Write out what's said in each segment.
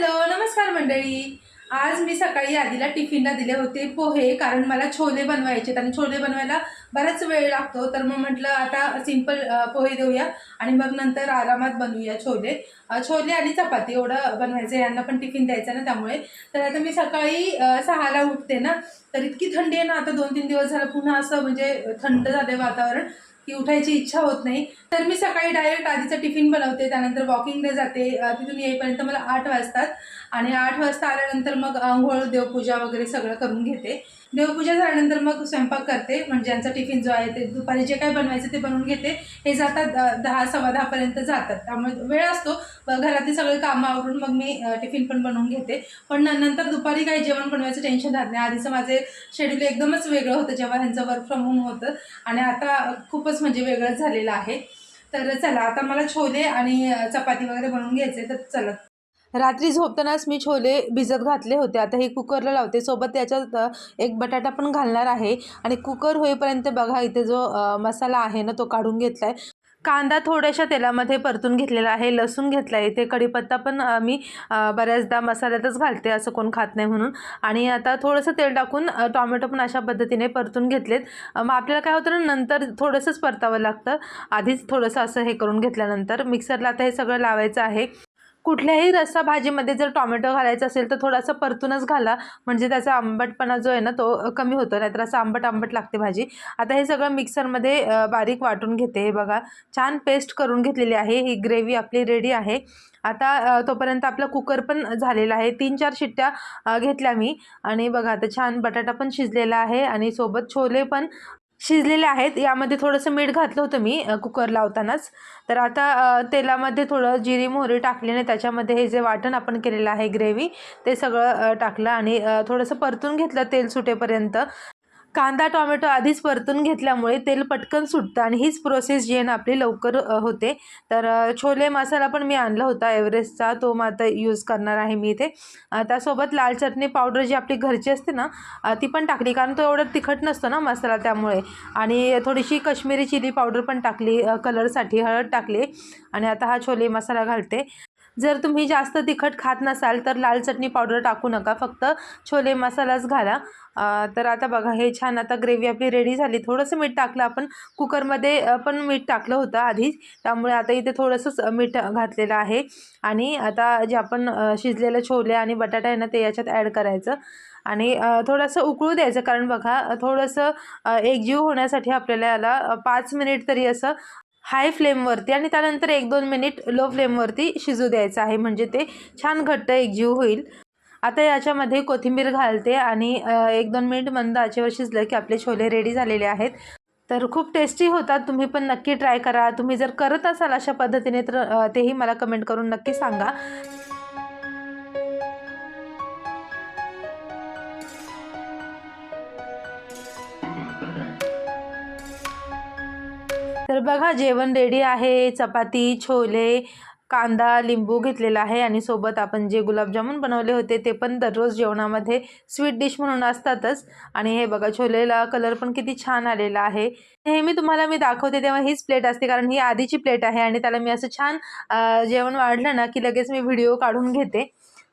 Hello नमस्कार मंडळी. आज मी सकाळी आधीला टिफिनला दिले होते पोहे कारण मला छोले बनवायचे आणि छोले बनवायला बराच वेळ लागतो. तर मग म्हटलं आता सिंपल पोहे देऊया आणि मग नंतर आरामात बनवूया छोले. छोले आणि चपाती एवढं बनवायचं यांना पण टिफिन द्यायचं ना त्यामुळे. तर आता मी सकाळी सहाला उठते ना तर इतकी थंडी आहे ना आता दोन तीन दिवस झालं पुन्हा असं म्हणजे थंड झालंय वातावरण. की उठायची इच्छा होत नाही. तर मी सकाळी डायरेक्ट आधीचा टिफिन बनवते त्यानंतर वॉकिंगला जाते. तिथून येईपर्यंत मला आठ वाजतात. आणि आठ वाजता आल्यानंतर मग आंघोळ देवपूजा वगैरे सगळं करून घेते. देवपूजा झाल्यानंतर मग स्वयंपाक करते म्हणजे यांचा टिफिन जो आहे ते दुपारी जे काय बनवायचं ते बनवून घेते. हे जातात दहा सव्वा दहापर्यंत जातात. त्यामुळे वेळ असतो. घरातली सगळी कामं आवरून मग मी टिफिन पण बनवून घेते. पण नंतर दुपारी काही जेवण बनवायचं टेन्शन राहत नाही. आधीचं माझे शेड्यूल एकदमच वेगळं होतं जेव्हा ह्यांचं वर्क फ्रॉम होम होतं. आणि आता खूपच म्हणजे वेगळंच झालेलं आहे. तर चला आता मला छोले आणि चपाती वगैरे बनवून घ्यायचे तर चला. रात्री झोपतानाच मी छोले भिजत घातले होते. आता हे कुकरला लावते. सोबत त्याच्यात एक बटाटा पण घालणार आहे. आणि कुकर होईपर्यंत बघा इथे जो मसाला आहे ना तो काढून घेतला आहे कांदा थोड्याशा तेलामध्ये परतून घेतलेला आहे. लसूण घेतला आहे इथे कढीपत्ता पण मी बऱ्याचदा मसाल्यातच घालते असं कोण खात नाही म्हणून. आणि आता थोडंसं तेल टाकून टॉमॅटो पण अशा पद्धतीने परतून घेतलेत. मग आपल्याला काय होतं ना नंतर थोडंसंच परतावं लागतं. आधीच थोडंसं असं हे करून घेतल्यानंतर मिक्सरला आता हे सगळं लावायचं आहे. कुठल्याही रस्सा भाजीमध्ये जर टॉमॅटो घालायचा असेल तर थोडासा परतूनच घाला. म्हणजे त्याचा आंबटपणा जो आहे ना तो कमी होतो नाहीतर असं आंबट आंबट लागते भाजी. आता हे सगळं मिक्सरमध्ये बारीक वाटून घेते. हे बघा छान पेस्ट करून घेतलेली आहे. ही ग्रेव्ही आपली रेडी आहे. आता तोपर्यंत आपला कुकर पण झालेला आहे. तीन चार शिट्ट्या घेतल्या मी. आणि बघा आता छान बटाटा पण शिजलेला आहे. आणि सोबत छोले पण शिजलेले आहेत. यामध्ये थोडंसं मीठ घातलं होतं मी कुकर लावतानाच. तर आता तेलामध्ये थोडं जिरी मोहरी टाकली आणि त्याच्यामध्ये हे जे वाटण आपण केलेलं आहे ग्रेव्ही ते सगळं टाकलं आणि थोडंसं परतून घेतलं तेल सुटेपर्यंत. कांदा टोमॅटो आधीच परतून घेतल्यामुळे तेल पटकन सुटतं आणि हीच प्रोसेस जी आहे ना आपली लवकर होते. तर छोले मसाला पण मी आणला होता एव्हरेस्टचा तो मग आता यूज करणार आहे मी इथे. त्यासोबत लाल चटणी पावडर जी आपली घरची असते ना ती पण टाकली. कारण तो एवढं तिखट नसतो ना मसाला त्यामुळे. आणि थोडीशी कश्मीरी चिली पावडर पण टाकली कलरसाठी हळद टाकली. आणि आता हा छोले मसाला घालते. जर तुम्ही जास्त तिखट खात नसाल तर लाल चटणी पावडर टाकू नका फक्त छोले मसालाच घाला. तर आता बघा हे छान आता ग्रेव्ही आपली रेडी झाली. थोडंसं मीठ टाकलं आपण. कुकरमध्ये पण मीठ टाकलं होतं आधीच त्यामुळे आता इथे थोडंसंच मीठ घातलेलं आहे. आणि आता जे आपण शिजलेलं छोले आणि बटाटा आहे ना ते याच्यात ॲड करायचं. आणि थोडंसं उकळू द्यायचं. कारण बघा थोडंसं एकजीव होण्यासाठी आपल्याला याला पाच मिनिट तरी असं हाय फ्लेमवरती आणि त्यानंतर एक दोन मिनिट लो फ्लेमवरती शिजू द्यायचं आहे म्हणजे ते छान घट्ट एकजीव होईल. आता याच्यामध्ये कोथिंबीर घालते आणि एक दोन मिनिट मंद आचेवर शिजलं की आपले छोले रेडी झालेले आहेत. तर खूप टेस्टी होतात तुम्ही पण नक्की ट्राय करा. तुम्ही जर करत असाल अशा पद्धतीने तर तेही मला कमेंट करून नक्की सांगा. तर बघा जेवण रेडी आहे. चपाती छोले कांदा लिंबू घेतलेला आहे आणि सोबत आपण जे गुलाबजामुन बनवले होते ते पण दररोज जेवणामध्ये स्वीट डिश म्हणून असतातच. आणि हे बघा छोलेला कलर पण किती छान आलेला आहे. नेहमी तुम्हाला मी दाखवते तेव्हा हीच प्लेट असते कारण ही आधीची प्लेट आहे आणि त्याला मी असं छान जेवण वाढलं ना की लगेच मी व्हिडिओ काढून घेते.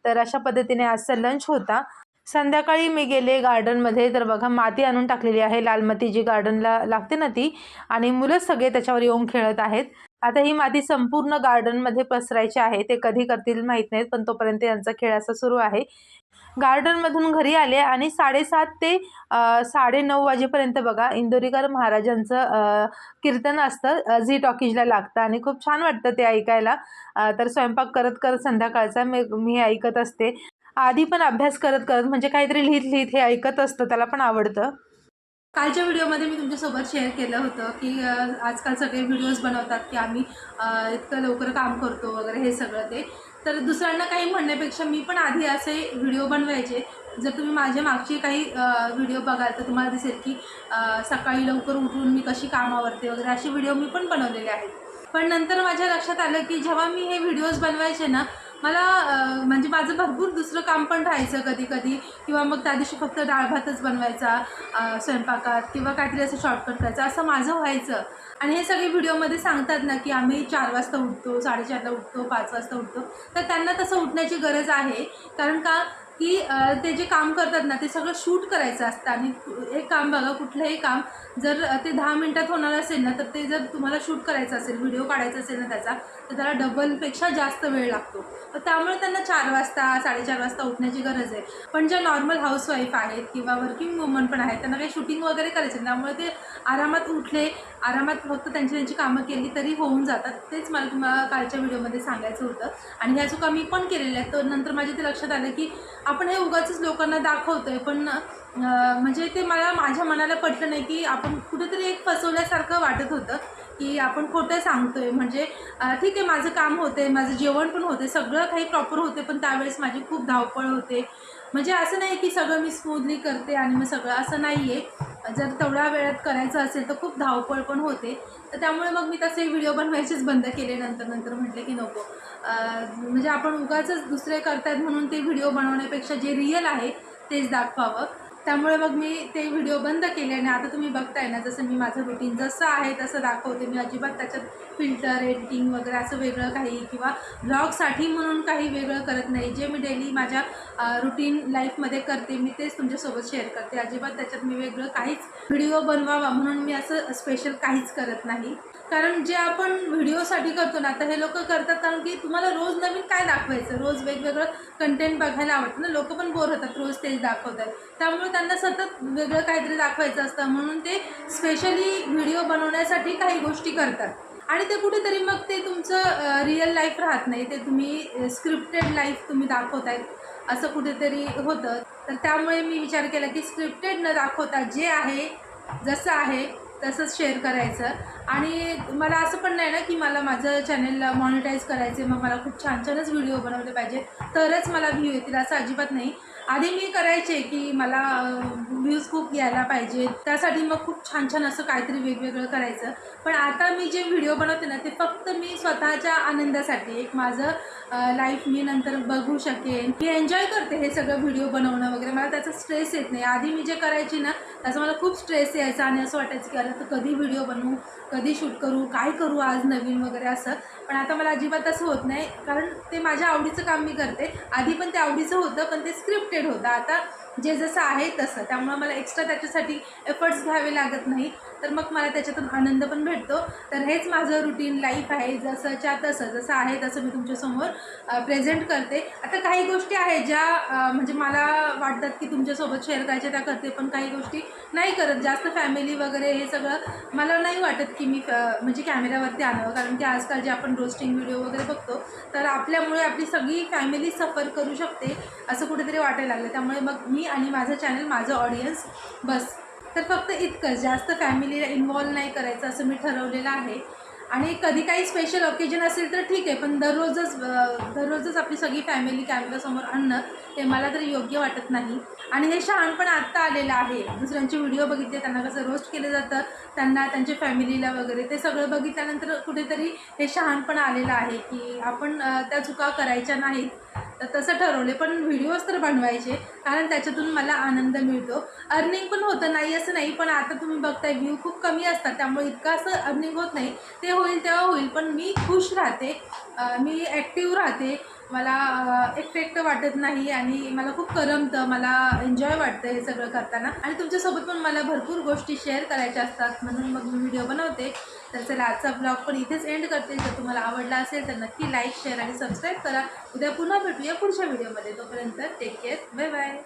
तर अशा पद्धतीने आजचा लंच होता. संध्याकाळी मी गेले गार्डनमध्ये तर बघा माती आणून टाकलेली आहे. लाल माती जी गार्डनला लागते ना ती. आणि मुलं सगळे त्याच्यावर येऊन खेळत आहेत. आता ही माती संपूर्ण गार्डनमध्ये पसरायची आहे ते कधी करतील माहीत नाहीत पण तोपर्यंत यांचा खेळ असा सुरू आहे. गार्डनमधून घरी आले आणि साडेसात ते साडे नऊ वाजेपर्यंत बघा इंदोरीकर महाराजांचं कीर्तन असतं झी टॉकीजला लागतं आणि खूप छान वाटतं ते ऐकायला. तर स्वयंपाक करत करत संध्याकाळचा मी मी ऐकत असते. आधी पण अभ्यास करत करत म्हणजे काहीतरी लिहित लिहित हे ऐकत असतं त्याला पण आवडतं. कालच्या व्हिडिओमध्ये मी तुमच्यासोबत शेअर केलं होतं की आजकाल सगळे व्हिडिओज बनवतात की आम्ही इतकं लवकर काम करतो वगैरे हे सगळं ते. तर दुसऱ्यांना काही म्हणण्यापेक्षा मी पण आधी असे व्हिडिओ बनवायचे. जर तुम्ही माझ्या मागचे काही व्हिडिओ बघाल तर तुम्हाला दिसेल की सकाळी लवकर उठून मी कशी कामावरते वगैरे असे व्हिडिओ मी पण बनवलेले आहेत. पण नंतर माझ्या लक्षात आलं की जेव्हा मी हे व्हिडिओज बनवायचे ना मला म्हणजे माझं भरपूर दुसरं काम पण राहायचं कधी कधी किंवा मग त्या दिवशी फक्त डाळ भातच बनवायचा स्वयंपाकात किंवा काहीतरी असं शॉर्टकट करायचं असं माझं व्हायचं. आणि हे सगळे व्हिडिओमध्ये सांगतात ना की आम्ही चार वाजता उठतो साडेचारला उठतो पाच वाजता उठतो. तर त्यांना तसं उठण्याची गरज आहे. कारण का की ते जे काम करतात ना ते सगळं शूट करायचं असतं. आणि एक काम बघा कुठलंही काम जर ते दहा मिनटात होणार असेल ना तर ते जर तुम्हाला शूट करायचं असेल व्हिडिओ काढायचा असेल ना त्याचा तर त्याला डबलपेक्षा जास्त वेळ लागतो. तर त्यामुळे त्यांना चार वाजता साडेचार वाजता उठण्याची गरज आहे. पण ज्या नॉर्मल हाऊसवाईफ आहेत किंवा वर्किंग वुमन पण आहेत त्यांना काही शूटिंग वगैरे करायचं त्यामुळे ते आरामात उठले आरामात फक्त त्यांची त्यांची कामं केली तरी होऊन जातात. तेच मला तुम्हाला कालच्या व्हिडिओमध्ये सांगायचं होतं. आणि ह्या चुका मी पण केलेल्या आहेत. तर नंतर माझ्या ते लक्षात आलं की आपण हे उगाच लोकांना दाखवतो आहे पण म्हणजे ते मला माझ्या मनाला पटलं नाही की आपण कुठेतरी एक फसवल्यासारखं वाटत होतं की आपण खोटं सांगतोय. म्हणजे ठीक आहे माझं काम होते माझं जेवण पण होते सगळं काही प्रॉपर होते पण त्यावेळेस माझी खूप धावपळ होते. म्हणजे असं नाही की सगळं मी स्मूथली करते आणि मग सगळं असं नाही आहे जर तेवढ्या वेळात करायचं असेल तर खूप धावपळ पण होते. तर त्यामुळे मग मी तसे व्हिडिओ बनवायचेच बंद केले नंतर नंतर म्हटले की नको. म्हणजे आपण उगाच दुसरे करतायत म्हणून ते व्हिडिओ बनवण्यापेक्षा जे रिअल आहे तेच दाखवावं. त्यामुळे मग मी ते व्हिडिओ बंद केले आणि आता तुम्ही बघताय ना जसं मी माझं रुटीन जसं आहे तसं दाखवते. मी अजिबात त्याच्यात फिल्टर एडिटिंग वगैरे असं वेगळं काही किंवा ब्लॉगसाठी म्हणून काही वेगळं करत नाही. जे मी डेली माझ्या रुटीन लाईफमध्ये करते मी तेच तुमच्यासोबत शेअर करते. अजिबात त्याच्यात मी वेगळं काहीच व्हिडिओ बनवावा म्हणून मी असं स्पेशल काहीच करत नाही. कारण जे आपण व्हिडिओसाठी करतो ना आता हे लोक करतात कारण की तुम्हाला रोज नवीन काय दाखवायचं? रोज वेगवेगळं कंटेंट बघायला आवडतं ना? लोक पण बोर होतात रोज तेच दाखवतात. त्यामुळे त्यांना सतत वेगळं काहीतरी दाखवायचं असतं. म्हणून ते स्पेशली व्हिडिओ बनवण्यासाठी काही गोष्टी करतात. आणि ते कुठेतरी मग ते तुमचं रिअल लाईफ राहत नाही. ते तुम्ही स्क्रिप्टेड लाईफ तुम्ही दाखवतायत असं कुठेतरी होतं. तर त्यामुळे मी विचार केला की स्क्रिप्टेड न दाखवता जे आहे जसं आहे तसंच शेअर करायचं. आणि मला असं पण नाही ना की मला माझं चॅनल मॉनिटाईज करायचे मग मला खूप छान छानच व्हिडिओ बनवले पाहिजे तरच मला व्ह्यू येतील असं अजिबात नाही. आधी मी करायचे की मला व्ह्यूज खूप यायला पाहिजे. त्यासाठी मग खूप छान छान असं काहीतरी वेगवेगळं करायचं. पण आता मी जे व्हिडिओ बनवते ना ते फक्त मी स्वतःच्या आनंदासाठी एक माझं लाईफ मी नंतर बघू शकेन. मी एन्जॉय करते हे सगळं व्हिडिओ बनवणं वगैरे. मला त्याचा स्ट्रेस येत नाही. आधी मी जे करायची ना त्याचा मला खूप स्ट्रेस यायचा आणि असं वाटायचं की अरे आता कधी व्हिडिओ बनवू? कधी शूट करू? काय करू आज नवीन वगैरे असं. पण आता मला अजिबात असं होत नाही. कारण ते माझ्या आवडीचं काम मी करते. आधी पण ते आवडीचं होतं पण ते स्क्रिप्टेड होतं. आता जे जसं आहे तसं. त्यामुळं मला एक्स्ट्रा त्याच्यासाठी एफर्ट्स घ्यावे लागत नाही तर मग मला त्याच्यातून आनंद पण भेटतो. तर हेच माझं रुटीन लाईफ आहे. जसंच्या तसं जसं आहे तसं मी तुमच्यासमोर प्रेझेंट करते. आता काही गोष्टी आहेत ज्या म्हणजे मला वाटतात की तुमच्यासोबत शेअर करायच्या त्या करते पण काही गोष्टी नाही करत. जास्त फॅमिली वगैरे हे सगळं मला नाही वाटत की मी म्हणजे कॅमेऱ्यावरती आणावं. कारण की आजकाल जे आपण रोस्टिंग व्हिडिओ वगैरे बघतो तर आपल्यामुळे आपली सगळी फॅमिली सफर करू शकते असं कुठेतरी वाटायला लागलं त्यामुळे मग मी आणि माझं चॅनल माझं ऑडियन्स बस. तर फक्त इतकंच. जास्त फॅमिलीला इन्वॉल्व नाही करायचं असं मी ठरवलेलं आहे. आणि कधी काही स्पेशल ओकेजन असेल तर ठीक आहे पण दररोजच दररोजच आपली सगळी फॅमिली कॅमेरासमोर आणणं ते मला तरी योग्य वाटत नाही. आणि हे शहाणपण आत्ता आलेलं आहे. दुसऱ्यांचे व्हिडिओ बघितले त्यांना कसं रोस्ट केलं जातं त्यांना त्यांच्या फॅमिलीला वगैरे ते सगळं बघितल्यानंतर कुठेतरी हे शहाणपण आलेलं आहे की आपण त्या चुका करायच्या नाहीत. तर तसं ठरवले पण व्हिडिओज तर बनवायचे कारण त्याच्यातून मला आनंद मिळतो. अर्निंग पण होतं नाही असं नाही पण आता तुम्ही बघताय व्ह्यू खूप कमी असतात त्यामुळे इतकं असं अर्निंग होत नाही. ते होईल तेव्हा होईल पण मी खुश राहते. मी ॲक्टिव्ह राहते. मला एकटं एकटं वाटत नाही आणि मला खूप करमतं मला एन्जॉय वाटतं हे सगळं करताना. आणि तुमच्यासोबत पण मला भरपूर गोष्टी शेअर करायच्या असतात म्हणून मग मी व्हिडिओ बनवते. तर चला आजचा ब्लॉग पण इथेच एंड करते. जर तुम्हाला आवडला असेल तर नक्की लाईक शेअर आणि सबस्क्राईब करा. उद्या पुन्हा भेटूया पुढच्या व्हिडिओमध्ये तोपर्यंत टेक केअर बाय बाय